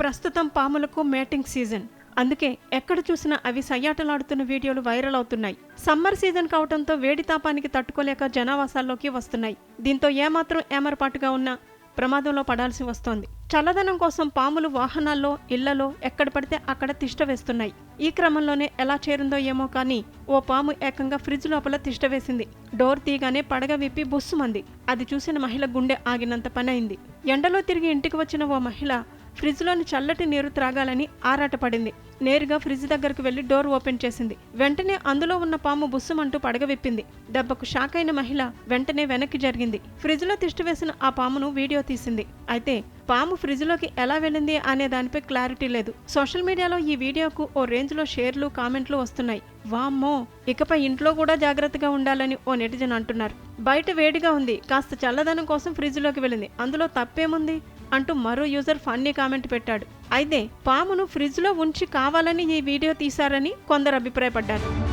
ప్రస్తుతం పాములకు mating season అందుకే ఎక్కడ చూసినా అవి సయ్యాటలాడుతున్న వీడియోలు వైరల్ అవుతున్నాయి. సమ్మర్ సీజన్ కావడంతో వేడి తాపానికి తట్టుకోలేక జనావాసాల్లోకి వస్తున్నాయి. దీంతో ఏమాత్రం ఏమరపాటుగా ఉన్నా ప్రమాదంలో పడాల్సి వస్తోంది. చల్లదనం కోసం పాములు వాహనాల్లో ఇళ్ళలో ఎక్కడ పడితే అక్కడ తిష్ట వేస్తున్నాయి. ఈ క్రమంలోనే ఎలా చేరిందో ఏమో కానీ ఓ పాము ఏకంగా ఫ్రిడ్జ్ లోపల తిష్ట వేసింది. డోర్ తీగానే పడగ విప్పి బుస్సుమంది. అది చూసిన మహిళ గుండె ఆగినంత పని అయింది ఎండలో తిరిగి ఇంటికి వచ్చిన ఓ మహిళ ఫ్రిడ్జ్లోని చల్లటి నీరు త్రాగాలని ఆరాటపడింది. నేరుగా ఫ్రిడ్జ్ దగ్గరకు వెళ్ళి డోర్ ఓపెన్ చేసింది. వెంటనే అందులో ఉన్న పాము బుస్సుమంటూ పడగ విప్పింది. దెబ్బకు షాక్ అయిన మహిళ వెంటనే వెనక్కి జరిగింది. ఫ్రిడ్జ్లో తిష్టి వేసిన ఆ పామును వీడియో తీసింది. అయితే పాము ఫ్రిడ్జ్లోకి ఎలా వెళ్ళింది అనే దానిపై క్లారిటీ లేదు. సోషల్ మీడియాలో ఈ వీడియోకు ఓ రేంజ్లో షేర్లు కామెంట్లు వస్తున్నాయి. వామ్మో! ఇకపై ఇంట్లో కూడా జాగ్రత్తగా ఉండాలని ఓ నెటిజన్ అంటున్నారు. బయట వేడిగా ఉంది. కాస్త చల్లదనం కోసం ఫ్రిడ్జ్లోకి వెళ్ళింది. అందులో తప్పేముంది? అంటూ మరో యూజర్ ఫన్నీ కామెంట్ పెట్టాడు. అయితే పామును ఫ్రిడ్జ్లో ఉంచి కావాలని ఈ వీడియో తీశారని కొందరు అభిప్రాయపడ్డారు.